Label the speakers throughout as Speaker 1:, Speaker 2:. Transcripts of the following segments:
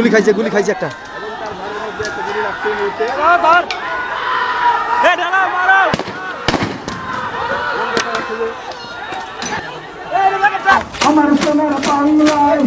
Speaker 1: গুলি খাইছে গুলি খাইছে একটা।
Speaker 2: আমার সোনার বাংলায়।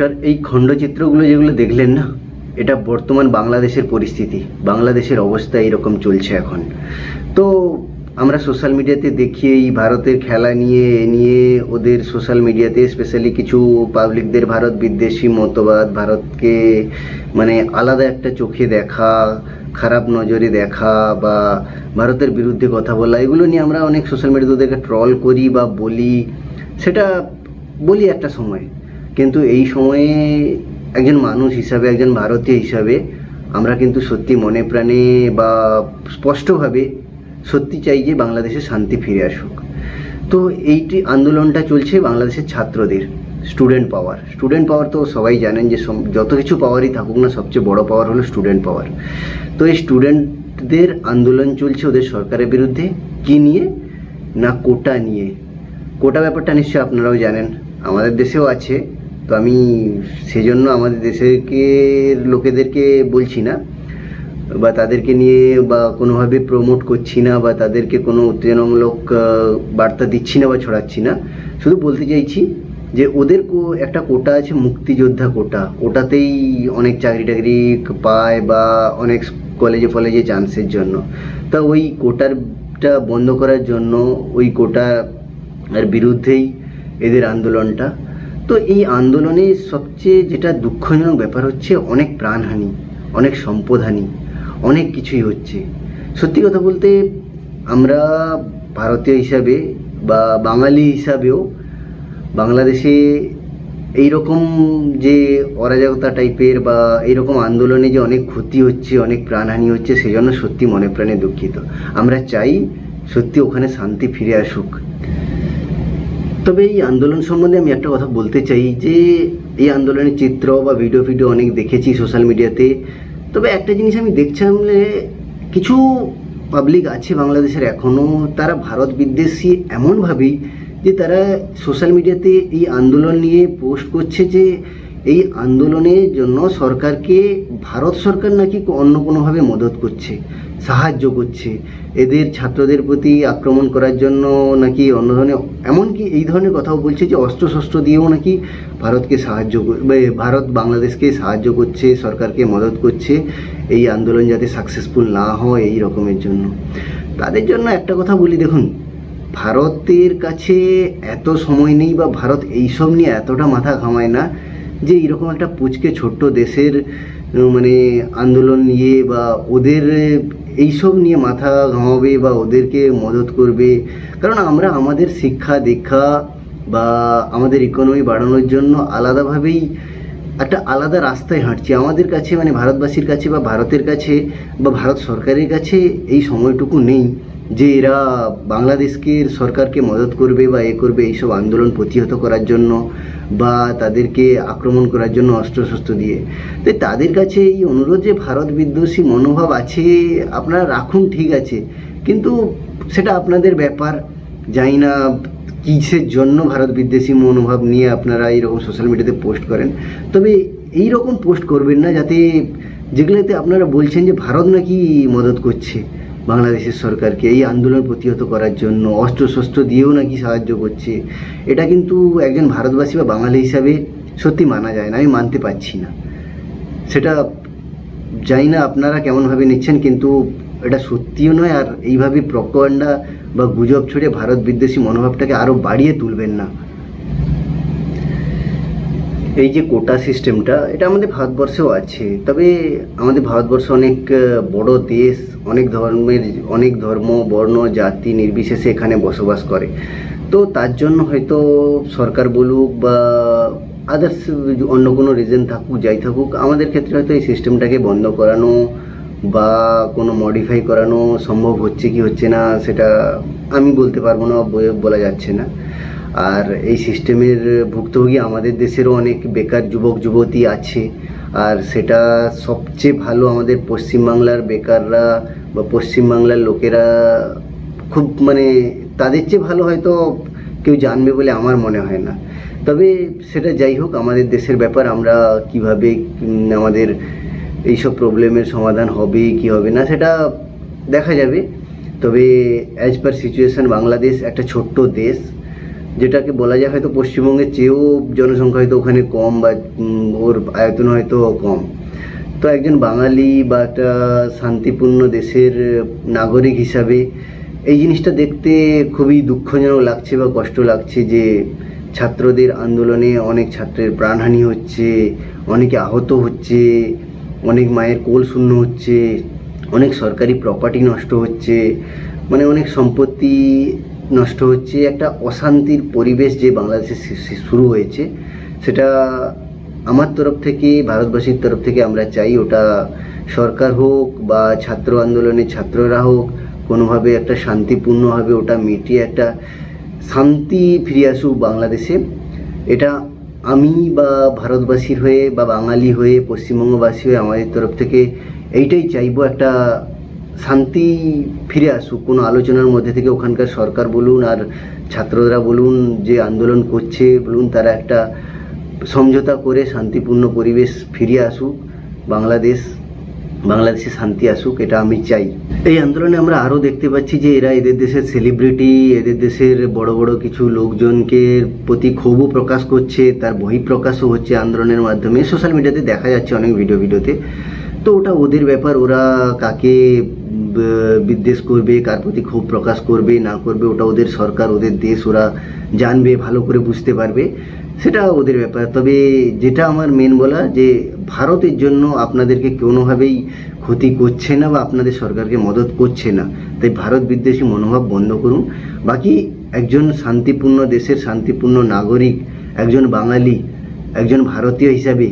Speaker 3: নমস্কার এই খণ্ডচিত্রগুলো যেগুলো দেখলেন না, এটা বর্তমান বাংলাদেশের পরিস্থিতি, বাংলাদেশের অবস্থা এইরকম চলছে এখন। তো আমরা সোশ্যাল মিডিয়াতে দেখি, এই ভারতের খেলা নিয়ে, এ নিয়ে ওদের সোশ্যাল মিডিয়াতে স্পেশালি কিছু পাবলিকদের ভারত বিদ্বেষী মতবাদ, ভারতকে মানে আলাদা একটা চোখে দেখা, খারাপ নজরে দেখা বা ভারতের বিরুদ্ধে কথা বলা, এগুলো নিয়ে আমরা অনেক সোশ্যাল মিডিয়াতে ওদেরকে ট্রল করি বা বলি, সেটা বলি একটা সময়। কিন্তু এই সময়ে একজন মানুষ হিসাবে, একজন ভারতীয় হিসাবে আমরা কিন্তু সত্যি মনে প্রাণে বা স্পষ্টভাবে সত্যি চাই যে বাংলাদেশে শান্তি ফিরে আসুক। তো এইটি আন্দোলনটা চলছে বাংলাদেশের ছাত্রদের, স্টুডেন্ট পাওয়ার। স্টুডেন্ট পাওয়ার তো সবাই জানেন যে যত কিছু পাওয়ারই থাকুক না, সবচেয়ে বড় পাওয়ার হলো স্টুডেন্ট পাওয়ার। তো এই স্টুডেন্টদের আন্দোলন চলছে ওদের সরকারের বিরুদ্ধে। কি নিয়ে? না কোটা নিয়ে। কোটা ব্যাপারটা নিশ্চয়ই আপনারাও জানেন। আমাদের দেশেও আছে। তো আমি সেজন্য আমাদের দেশেরকে, লোকেদেরকে বলছি না, বা তাদেরকে নিয়ে বা কোনোভাবে প্রমোট করছি না, বা তাদেরকে কোনো উত্তেজনামূলক বার্তা দিচ্ছি না বা ছড়াচ্ছি না। শুধু বলতে চাইছি যে ওদের কো- একটা কোটা আছে মুক্তিযোদ্ধা কোটা। ওটাতেই অনেক চাকরি টাকরি পায় বা অনেক কলেজে ফলেজে চান্সের জন্য। তা ওই কোটারটা বন্ধ করার জন্য ওই কোটা আর বিরুদ্ধেই এদের আন্দোলনটা তো এই আন্দোলনে সবচেয়ে যেটা দুঃখজনক ব্যাপার হচ্ছে অনেক প্রাণহানি, অনেক সম্পদহানি, অনেক কিছুই হচ্ছে। সত্যি কথা বলতে আমরা ভারতীয় হিসাবে বা বাঙালি হিসাবেও বাংলাদেশে এই রকম যে অরাজকতা টাইপের বা এইরকম আন্দোলনে যে অনেক ক্ষতি হচ্ছে, অনেক প্রাণহানি হচ্ছে, সেজন্য সত্যি মনে প্রাণে দুঃখিত। আমরা চাই সত্যি ওখানে শান্তি ফিরে আসুক। তবে এই আন্দোলন সম্বন্ধে আমি একটা কথা বলতে চাই যে এই আন্দোলনের চিত্র বা ভিডিও ফিডিও অনেক দেখেছি সোশ্যাল মিডিয়াতে তবে একটা জিনিস আমি দেখছিলাম যে কিছু পাবলিক আছে বাংলাদেশের এখনও তারা ভারত বিদ্বেষী এমনভাবেই যে তারা সোশ্যাল মিডিয়াতে এই আন্দোলন নিয়ে পোস্ট করছে যে এই আন্দোলনের জন্য সরকারকে, ভারত সরকার নাকি অন্য কোনোভাবে মদত করছে, সাহায্য করছে। এদের ছাত্রদের প্রতি আক্রমণ করার জন্য নাকি অন্য ধরনের, এমনকি এই ধরনের কথাও বলছে যে অস্ত্র শস্ত্র দিয়েও নাকি ভারতকে সাহায্য ভারত বাংলাদেশকে সাহায্য করছে, সরকারকে মদত করছে। এই আন্দোলন যাতে সাকসেসফুল না হয় এই রকমের জন্য। তাদের জন্য একটা কথা বলি দেখুন, ভারতের কাছে এত সময় নেই বা ভারত এইসব নিয়ে এতটা মাথা ঘামায় না যে এরকম একটা পুচকে ছোট্ট দেশের মানে আন্দোলন নিয়ে বা ওদের, এইসব নিয়ে মাথা ঘামাবে বা ওদেরকে মদত করবে। কারণ আমরা আমাদের শিক্ষা, দীক্ষা বা আমাদের ইকোনমি বাড়ানোর জন্য আলাদাভাবেই একটা আলাদা রাস্তায় হাঁটছি। আমাদের কাছে মানে ভারতবাসীর কাছে বা ভারতের কাছে বা ভারত সরকারের কাছে এই সময়টুকু নেই। যে এরা বাংলাদেশকে সরকারকে মদত করবে বা এ করবে এইসব আন্দোলন প্রতিহত করার জন্য বা তাদেরকে আক্রমণ করার জন্য অস্ত্রশস্ত্র দিয়ে। তো তাদের কাছে এই অনুরোধ যে ভারত বিদ্বেষী মনোভাব আছে, আপনারা রাখুন, ঠিক আছে। কিন্তু সেটা আপনাদের ব্যাপার। জানি না কিসের জন্য ভারত বিদ্বেষী মনোভাব নিয়ে আপনারা এইরকম সোশ্যাল মিডিয়াতে পোস্ট করেন। তবে এই রকম পোস্ট করবেন না যাতে যেগুলোতে আপনারা বলছেন যে ভারত নাকি মদত করছে। বাংলাদেশের সরকারকে এই আন্দোলন প্রতিহত করার জন্য অস্ত্রশস্ত্র দিয়েও নাকি সাহায্য করছে, এটা কিন্তু একজন ভারতবাসী বা বাঙালি হিসাবে সত্যি মানা যায় না, আমি মানতে পারছি না। সেটা জানি না আপনারা কেমনভাবে নিচ্ছেন, কিন্তু এটা সত্যিও নয়, আর এইভাবে প্রকণ্ডা বা গুজব ছড়ে ভারত বিদ্বেষী মনোভাবটাকে আরও বাড়িয়ে তুলবেন না। এই যে কোটা সিস্টেমটা এটা আমাদের ভারতবর্ষেও আছে। তবে আমাদের ভারতবর্ষ অনেক বড় দেশ, অনেক ধর্মের, অনেক ধর্ম, বর্ণ, জাতি নির্বিশেষে এখানে বসবাস করে। তো তার জন্য হয়তো সরকার বলুক বা আদার্স অন্য কোনো রিজন থাকুক, যাই থাকুক, আমাদের ক্ষেত্রে হয়তো এই সিস্টেমটাকে বন্ধ করানো বা কোনো মডিফাই করানো সম্ভব হচ্ছে কি হচ্ছে না, সেটা আমি বলতে পারব না বলে- যাচ্ছে না। আর এই সিস্টেমের ভুক্তভোগী আমাদের দেশেরও অনেক বেকার যুবক, যুবতী আছে। আর সেটা সবচেয়ে ভালো আমাদের পশ্চিমবাংলার বেকাররা বা পশ্চিমবাংলার লোকেরা খুব মানে তাদের চেয়ে ভালো হয়তো কেউ জানবে বলে আমার মনে হয় না। তবে সেটা যাই হোক, আমাদের দেশের ব্যাপার, আমরা কীভাবে আমাদের এইসব প্রবলেমের সমাধান হবে, কি হবে না, সেটা দেখা যাবে। তবে অ্যাজ পার সিচুয়েশন বাংলাদেশ একটা ছোট্ট দেশ। যেটাকে বলা যায় হয়তো পশ্চিমবঙ্গের চেয়েও জনসংখ্যা হয়তো ওখানে কম বা ওর আয়তন হয়তো কম। তো একজন বাঙালি বা একটা শান্তিপূর্ণ দেশের নাগরিক হিসাবে এই জিনিসটা দেখতে খুবই দুঃখজনক লাগছে বা কষ্ট লাগছে যে ছাত্রদের আন্দোলনে অনেক ছাত্রের প্রাণহানি হচ্ছে, অনেকে আহত হচ্ছে, অনেক মায়ের কোল শূন্য হচ্ছে, অনেক সরকারি প্রপার্টি নষ্ট হচ্ছে মানে অনেক সম্পত্তি নষ্ট হচ্ছে, একটা অশান্তির পরিবেশ যে বাংলাদেশে শুরু হয়েছে, সেটা আমার তরফ থেকে, ভারতবাসীর তরফ থেকে আমরা চাই ওটা সরকার হোক বা ছাত্র আন্দোলনের ছাত্ররা হোক, কোনোভাবে একটা শান্তিপূর্ণভাবে ওটা মিটিয়ে একটা শান্তি ফিরে আসুক বাংলাদেশে। এটা আমি বা ভারতবাসীর হয়ে বা বাঙালি হয়ে, পশ্চিমবঙ্গবাসী হয়ে আমাদের তরফ থেকে এইটাই চাইব একটা শান্তি ফিরে আসুক, কোনো আলোচনার মধ্যে থেকে ওখানকার সরকার বলুন আর ছাত্ররা বলুন যে আন্দোলন করছে বলুন, তারা একটা সমঝোতা করে শান্তিপূর্ণ পরিবেশ ফিরিয়ে আসুক, বাংলাদেশ, বাংলাদেশে শান্তি আসুক, এটা আমি চাই। এই আন্দোলনে আমরা আরও দেখতে পাচ্ছি যে এরা এদের দেশের সেলিব্রিটি এদের দেশের বড় বড় কিছু লোকজনকে প্রতি ক্ষোভও প্রকাশ করছে, তার বহিঃপ্রকাশও হচ্ছে আন্দোলনের মাধ্যমে। সোশ্যাল মিডিয়াতে দেখা যাচ্ছে অনেক ভিডিও ভিডিওতে তো ওটা ওদের ব্যাপার, ওরা কাকে বিদ্বেষ করবে, কার প্রতি ক্ষোভ প্রকাশ করবে, না করবে, ওটা ওদের সরকার, ওদের দেশ, ওরা জানবে, ভালো করে বুঝতে পারবে, সেটা ওদের ব্যাপার। তবে যেটা আমার মেন বলা যে, ভারতের জন্য আপনাদেরকে কোনোভাবেই ক্ষতি করছে না বা আপনাদের সরকারকে মদত করছে না। তাই ভারত বিদ্বেষী মনোভাব বন্ধ করুন। বাকি একজন শান্তিপূর্ণ দেশের শান্তিপূর্ণ নাগরিক, একজন বাঙালি, একজন ভারতীয় হিসাবে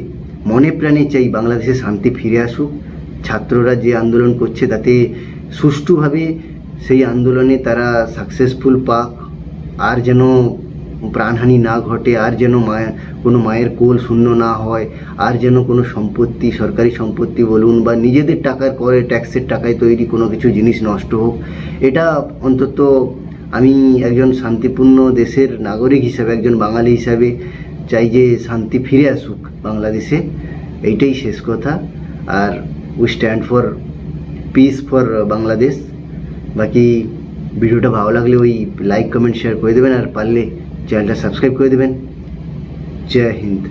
Speaker 3: মনে প্রাণে চাই বাংলাদেশে শান্তি ফিরে আসুক। ছাত্ররা যে আন্দোলন করছে তাতে সুষ্ঠুভাবে সেই আন্দোলনে তারা সাকসেসফুল পাক। আর যেন প্রাণহানি না ঘটে, আর যেন মায়ের কোনো মায়ের কোল শূন্য না হয়, আর যেন কোনো সম্পত্তি, সরকারি সম্পত্তি বলুন বা নিজেদের টাকার করে, ট্যাক্সের টাকায় তৈরি কোনো কিছু জিনিস নষ্ট হোক, এটা অন্তত আমি একজন শান্তিপূর্ণ দেশের নাগরিক হিসাবে, একজন বাঙালি হিসাবে চাই যে শান্তি ফিরে আসুক বাংলাদেশে। এইটাই শেষ কথা। আর we stand for peace for Bangladesh বাকি ভিডিওটা ভালো লাগলে ওই লাইক কমেন্ট শেয়ার করে দেবেন আর পারলে চ্যানেলটা সাবস্ক্রাইব করে দেবেন। জয় হিন্দ।